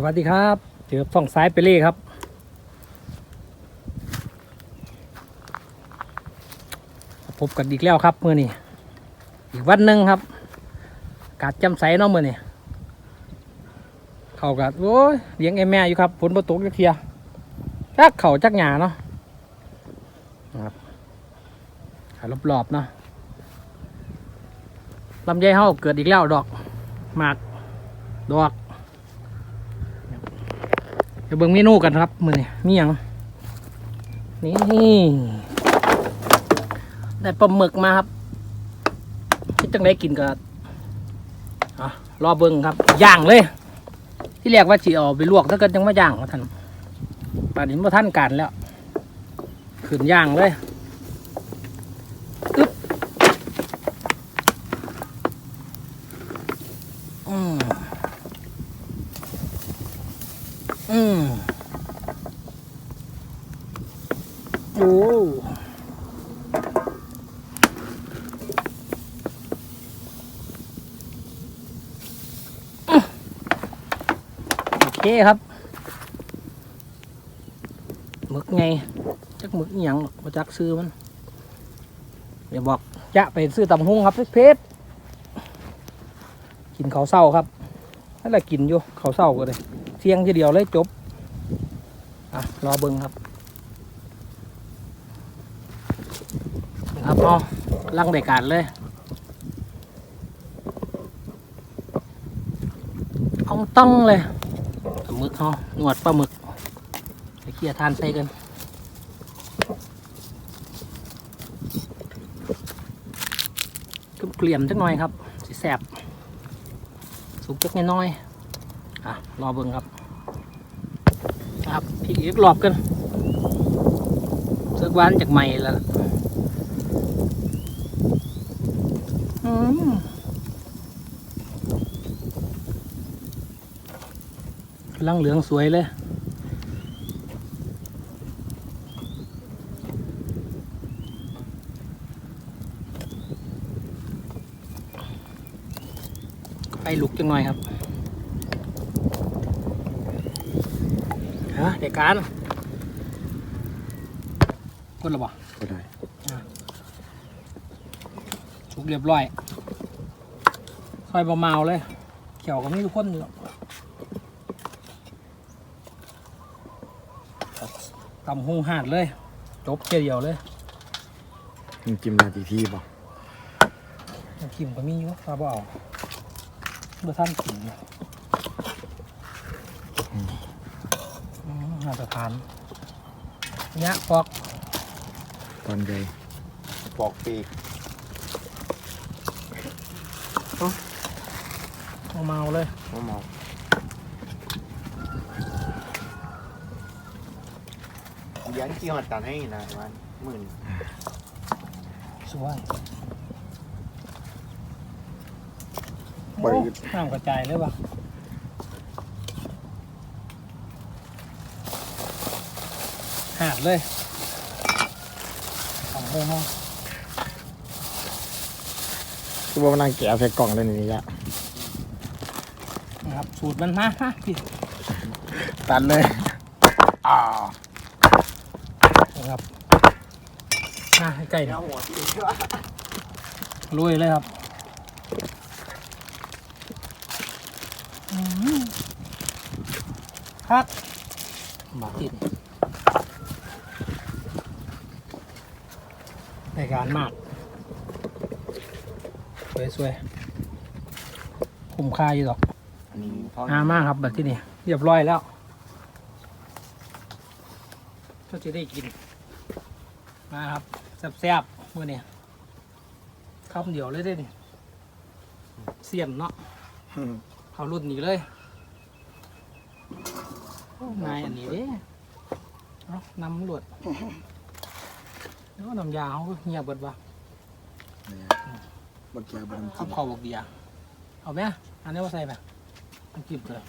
สวัสดีครับเจอฟ่องซ้ายไปเล่ครับ พบกันอีกแล้วครับมื่อนี้อีกวันหนึ่งครับอากาศจำใสเนาะมื่อนี้เขากัดโอ้ยเลี้ยงไอ้แม่อยู่ครับฝนบ่ตกจักเทียจักเขาจักหยาเนาะนะครับขายรอบๆเนาะลำไยเฮาเกิดอีกแล้วดอกหมากดอก เดี๋ยวเบิ่งเมนูกันครับมือนี่มีอย่างนี่ได้ปลาหมึกมาครับที่จังได้กินก็อะรอเบิ่งครับย่างเลย ที่เรียกว่าจีเอาไปลวกถ้าเกิดยังไม่ย่างมาท่านป่านนี้มาท่านกันแล้วขืนย่างเลยอึ๊บอืมอืม โอ้โอเคครับหมึกไงจักหมึกอย่างหรอกมาจักซื้อมันอย่าบอกจะไปซื้อตำหุ้งครับเพชรกินข้าวเศร้าครับนั่นแหละกินอยู่ข้าวเศร้าก็เลยเที่ยงทีเดียวเลยจบอะรอเบิ้งครับนะ ครับเอาลังเดการเลยเอาต้องเลยปลาหมึกเขาหนวดปลาหมึกไปเคี่ยทานใส่กันเกลี่ยมๆจักหน่อยครับสิแสบสุกจักน้อยๆอะรอเบิ้งครับครับพี่อีกรอบกันสักวันจากใหม่แล้ว ล่ะอืมลังเหลืองสวยเลยไฟลุกจังหน่อยครับฮะเด็กการคนละบ่ก็ได้ชุกเรียบร้อยซ อยบะเมาเลย เขียวก็มีทุกคนอยู่หรอกตำหูหาดเลย จบเกี่ยวเดียวเลยมึงจิ้มนาทีที่ป่ะน้ำจิ้มก็มีอยู่ฟ้าบ่เอาเมื่อท่านกินอยู่อืมมาตรฐานยะปอกตอนใหญ่ปอกปีก เอาเมาเลยมะเมาเลี้ยงกี่หอดตันให้นะวันหมื่นสวยปล่อยโอ้น้ำกระจายเลยว่ะหาดเลยสองโมงห้องคือว่ามันนั่งแกะใส่กล่องเลยนี่ยะนะครับ สูตรมันมาฮะพี่ตัดเลยอ่านะครับมาให้ใกล้หน่อยหัวปีกลุยเลยครับอืมครับบาดติดในการมากสวยๆคุ้มค่าอยู่หรอก อันนี้พ่ออามากครับแบบที่นี่เรียบร้อยแล้วก็จะได้กิน มาครับแซ่บๆมื่อนี้คำเดียวเลยได้นี่เสียมเนาะเขารุ่นนี้เลยโอ้นายอันนี้เด้เอานำหลวดแล้วน้ำยาเขาก็เงียบเบิดวะบักแกบันข้าวเผาบกเบียร์เอาไหมอันนี้ว่าใส่ไหม มันกินเลย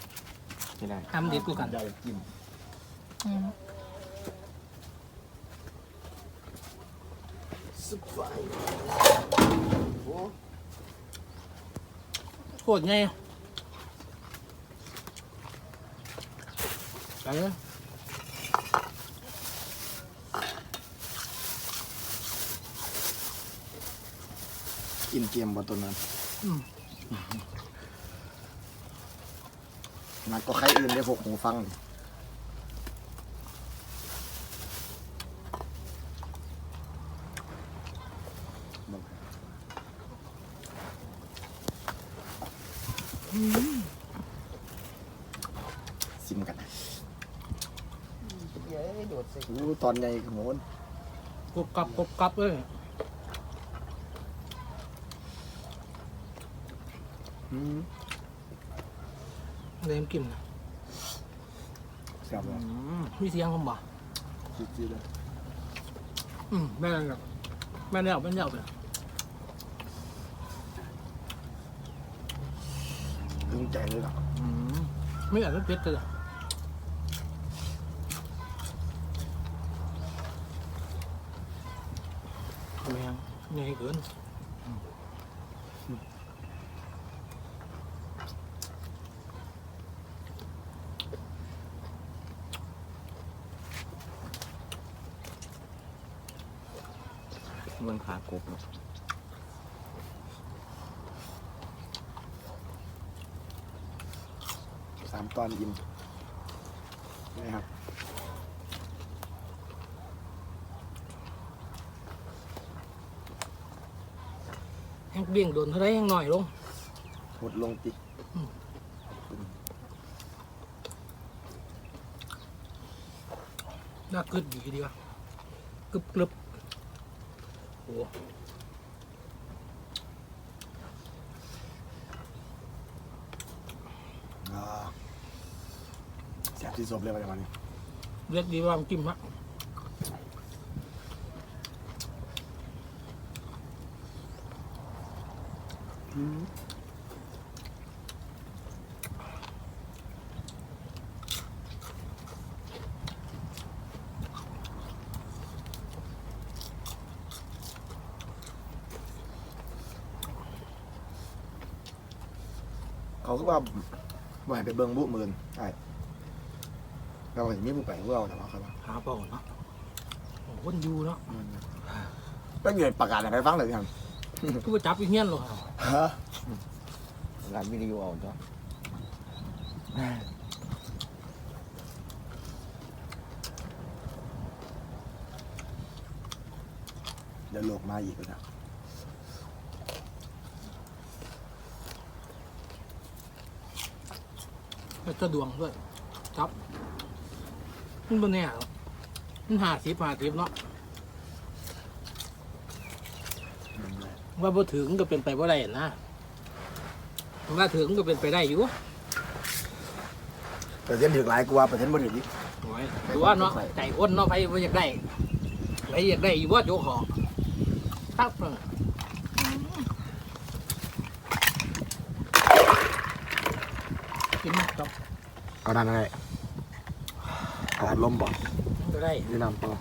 ที่ไหนทำดีกว่ากันได้จิ้มสุดไฟโอ้โคตรไงกันเลยกินเกมบนตัวนั้นอืม นักก็ใครอื่นได้พวกหูฟังนี่ซิมกันนะเย้ยโดดใส่อู้ตอนใหญ่ขโมนกรุบกรับกรุบกรับเลยอืม เลยมนกินนะแซ่บเลยมีเสียงผมบ่จีดๆเลยอืมแม่นครับแม่นแล้วแม่นแล้วไปตึงใจเลยล่ะไม่อยากจะเผ็ดเลยอะแม่งใหญ่เกิน เมืองขากบเนาะสามตอนกินนะครับแห้งเบี่ยงโดนเท่าไรแห้งหน่อยลงหดลงติน่ากึดดีดีวะกึบกรึบ โอ้อ่าแซ่บที่สุดเลยวันนี้เรียกดีว่ามันกิมฮะเข ว่าบ่ให้ไปเบิ่งบุหมื่นใช่เราเห็นมีบุไปพวกเราแต่ว่าเขาว่าหาเปล่าเนาะโอ้คนอยู่เนาะต้องอยู่ประกาศอะไรให้ฟังเลยครับก็ไปจับอีเงี้ยนหรอฮะงานวิดีโอเอาเนาะเดี๋ยวโลกมาอีกแล้ว นะไปสะดวงด้วยจับมันบนเนี่ยหรอกมันหาสิบหาสิบเนาะว่าบ่ถึงก็เป็นไปบ่ได้นะว่าถึงก็เป็นไปได้อยู่เปอร์เซ็นต์ถึงหลายกว่าเปอร์เซ็นต์บ่ถึงอีกโอ้ยดูว่าเนาะใจอ้นเนาะไปว่าอยากได้ไปอยากได้อยู่ว่าโจขอครับเออกินมั้ยครับ เอาดันอะไรเอาอัดลมบ่ก็ได้นี่น้ำเปล่า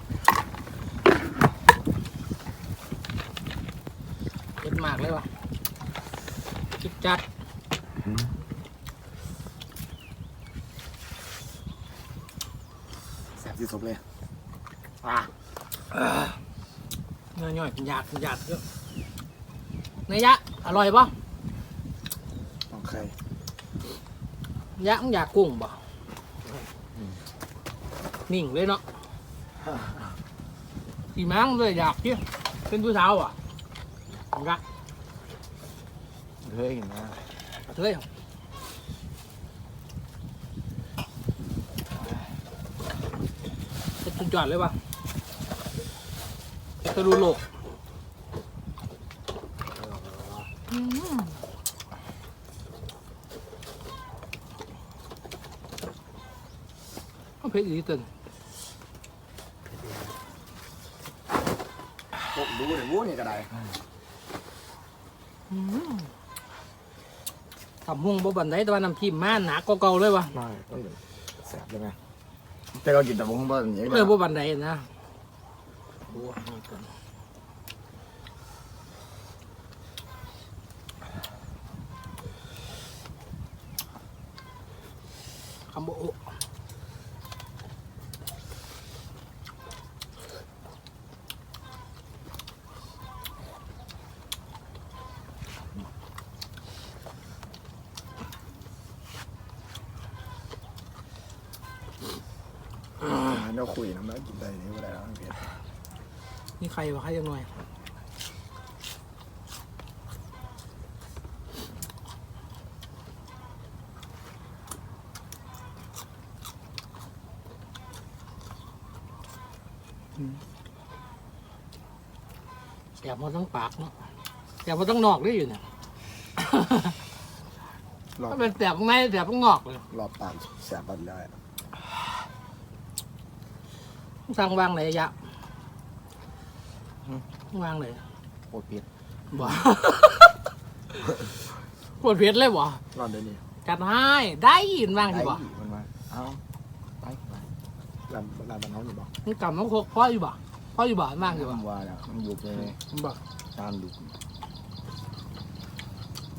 เผ็ดมากเลยวะจิบจัดแซ่บที่สุดเลยอะเนื้อย่อยเป็นหยาดเป็นหยาดเยอะเนยยะอร่อยปะ ต้องใคร ยะมึงอยากกุ้งปะนิ่งเลยเนาะสีแมงเลยอยากเที่ยเป็นผู้สาวอะรักเฮ้ยนะเลยเป็นสุดยอดเลยปะจะดูโลกอืม เอาเพชรอีกตึงพวกดูเดี๋ยววู้นี่ก็ได้ทำหุ่งบ่บันไดแต่ว่าน้ำจิ้มมาหนักกว่าเก่าเลยวะไม่ต้องแซ่บเลยไหมแต่เรากินแต่วงบ่อย่างนี้เออบ่บันไดนะโอ้หาก่อนคำโบ เราคุยน้ำแล้วกินได้นี่ก็ได้แล้วเผ็ดนี่ใครวะใครยังหน่อยอืมแสบมาทั้งปากเนาะแสบมาทั้งนอกได้อยู่เนี่ยรอบถ้าเป็นแสบข้างในแสบข้างนอกเลย รอบปากแสบบัดได้ สร้างวางไหนยะวางไหนโคตรเผ็ดบ่ปวดเผ็ดเลยบ่รอบเดี๋ยวนี้จัดให้ได้ยินบ้างสิบ่ไอ้มันมาเอาไปไปร้านร้านบ้านเขาอยู่บ่มันกลับน้ำโคกพ่ออยู่บ่พ่ออยู่บ่บ้างสิบ่มันว่าแล้วมันบุกเลยบ่ตามดุก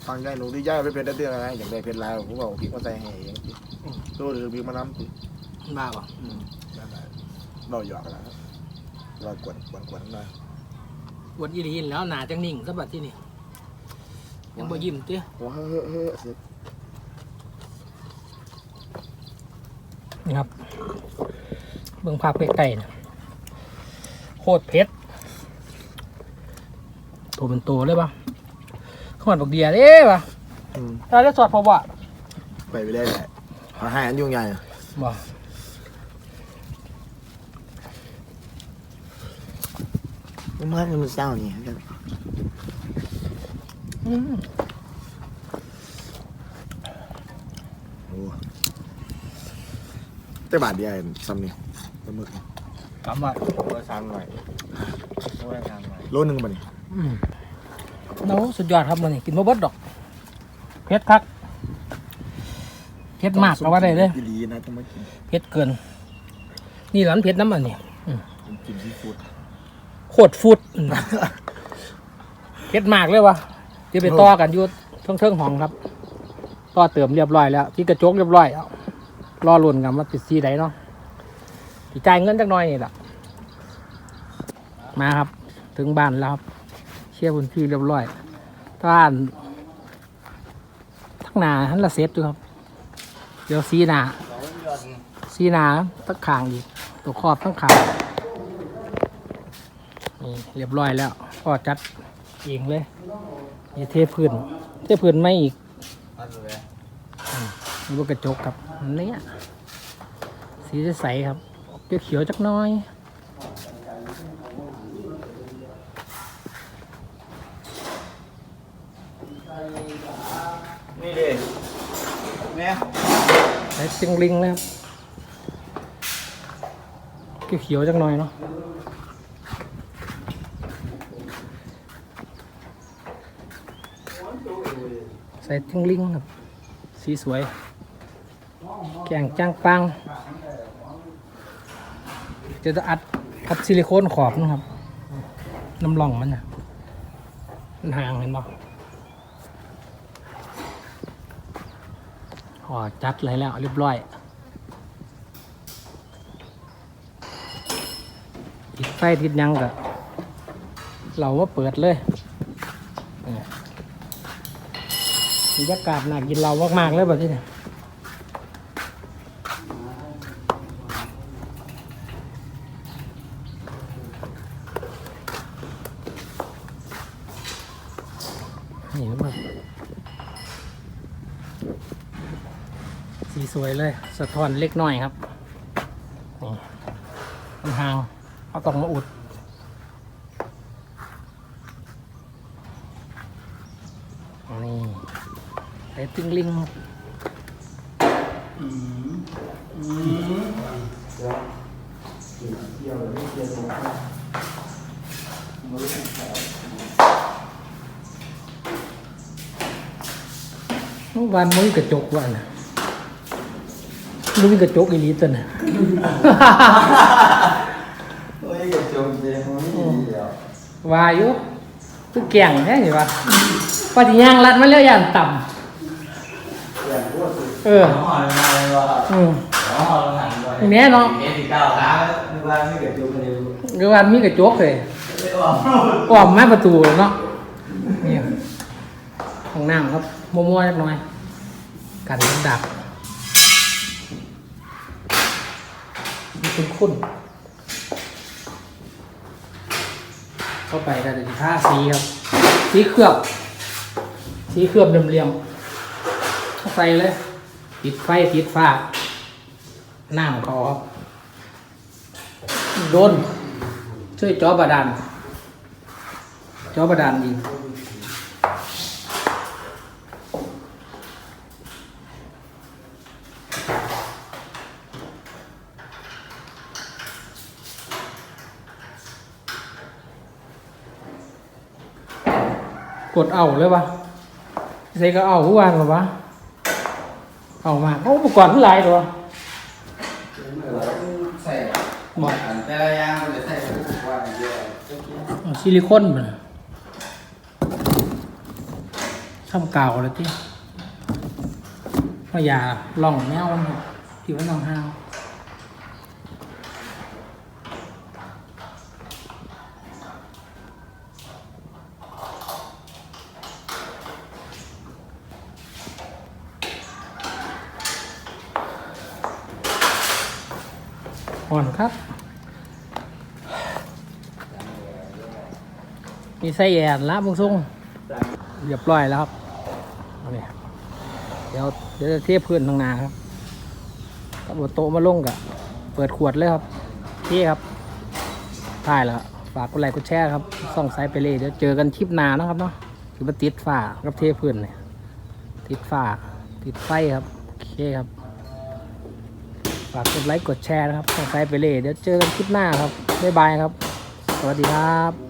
ฟังได้หนูที่ย่าไปเป็นได้เรื่องอะไรอย่างไรเป็นลายผมบอกพี่ว่าใส่ให้เองตัวหรือพี่มาน้ำพี่บ้าบ่นั่นแหละ เราหยอกกันแล้วเรากวนกวนกวนหน่อยปวดอีหลีนแล้วหนาจังนิ่งซะบัดที่นี่ยังบ่ยิ้มติว้าเฮ้อเฮ้อเสร็จนี่ครับเบิ่งภาพใกล้ๆนะโคตรเผ็ดตัวเป็นตัวเลยป่ะขวดบักเดียเด้ป่ะอืมถ้าได้สอดพอบ่ไปไปได้แหละหาให้อันยุ่งใหญ่บ่ มันมามันเศร้านี่อืมโอ้แต่บาทเดียวซ้ำนี่ปลาหมึกกำว่าโอ้สามหน่อยโอ้สามหน่อยโลนึงมานี่อืมโน้สุดยอดครับมันนี่กินบ่เบิดดอกเผ็ดคักเผ็ดมากก็ว่าได้เลยดีดีนะต้องมากินเผ็ดเกิน นี่หลานเผ็ดน้ำมันนี่กินที่ฟูด โคตรฟุดเผ็ดมากเลยวะเดี๋ยวไปต่อกันอยู่เทิงเทิงห้องครับต่อเติมเรียบร้อยแล้วที่กระจกเรียบร้อยแล้วรอลุ่นกันว่าติดสีใดเนาะที่จ่ายเงินจักหน่อยนี่แหละมาครับ ถึงบ้านแล้วครับ เชียร์พื้นที่เรียบร้อยบ้านทั้งหนาทั้งละเซฟด้วยครับ เดี๋ยวสีหนาสีหนาทั้งขางอีกตัวครอบทั้งขาง นี่เรียบร้อยแล้วก็จัดเองเลยนี่เทพื้น เทพื้นไม่อีกนี่พวกกระจกครับเนี่ยสีใสๆครับเขียวๆจักหน้อยนี่ดิเนี่ยใส่ซิงลิงเลยครับเขียวๆจักหน่อยเนาะ ใส่ซิงลิงครับ สีสวย แกงจ้างปังจะอัดอัดซิลิโคนขอบนะครับ น้ำร่องมันนะมันห่างเห็นปะอ๋อจัดเลยแล้วเรียบร้อยติดไฟติดยังกะเราว่าเปิดเลย บรรยากาศน่ากินเรามากๆเลยแบบนี้เนี่ยนี่มันสีสวยเลย สะท้อนเล็กน้อยครับนี่มันห่างเอาต้องมาอุด นี่ ไอ้ติ้งลิงเมื่อวานมันมีกระจกว่ะนะมันมีกระจกอีลีตัวน่ะโอ้ยกระจกเดียวมันไม่ดีแล้วายู่คือแก่งแท้อยู่ว่าปฏิญางรัดมาแล้วอย่างต่ำ เออหอมอะไรวะอืมหอมหันไปแม่เนาะเอ็ดสิบเก้าครั้งนึกว่าไม่กระจกเลยหรือว่ามีกระจกเลยไม่ออกอ้อมมาประตูเลยเนาะนี่ห้องน้ำครับมัวๆนิดหน่อยกันมันดักคุ้นคุ้นเข้าไปก็จะท่าสีครับ สีเคลือบ สีเคลือบเหลี่ยมๆเข้าใส่เลย ติดไฟติดฟ้าน้าของเขาครับโดนช่วยจอบาดาลจอบาดาลยิงกดเอาเลยวะใส่ก็เอาทุกวันหรอวะ เอามาเขาอุปกรณ์ที่หลายตัวใส่หมดอันแต่ละอย่างมันจะใส่ทุกวันเดียวเอาซิลิโคนมันช่ำกาวเลยที่พยาล่องแมวมันครับที่ว่าน้องห้าว ครับ มีไส้แอนละบุงซุงเรียบร้อยแล้วครับเอาเนี่ยเดี๋ยวเดี๋ยวจะเทียบพื้นทางนาครับกับโต๊ะมาลงกับเปิดขวดเลยครับเที่ครับถ่ายแล้วฝากกดไลค์กดแชร์ครับส่องไซส์ไปเลยเดี๋ยวเจอกันคลิปหน้านะครับเนาะคือมาติดฝากับเทพื้นเนี่ยติดฝาติดไฟครับ โอเคครับ ฝากกดไลค์กดแชร์นะครับส่งไซส์ไปเลยเดี๋ยวเจอกันคลิปหน้าครับบ๊ายบายครับ สวัสดีครับ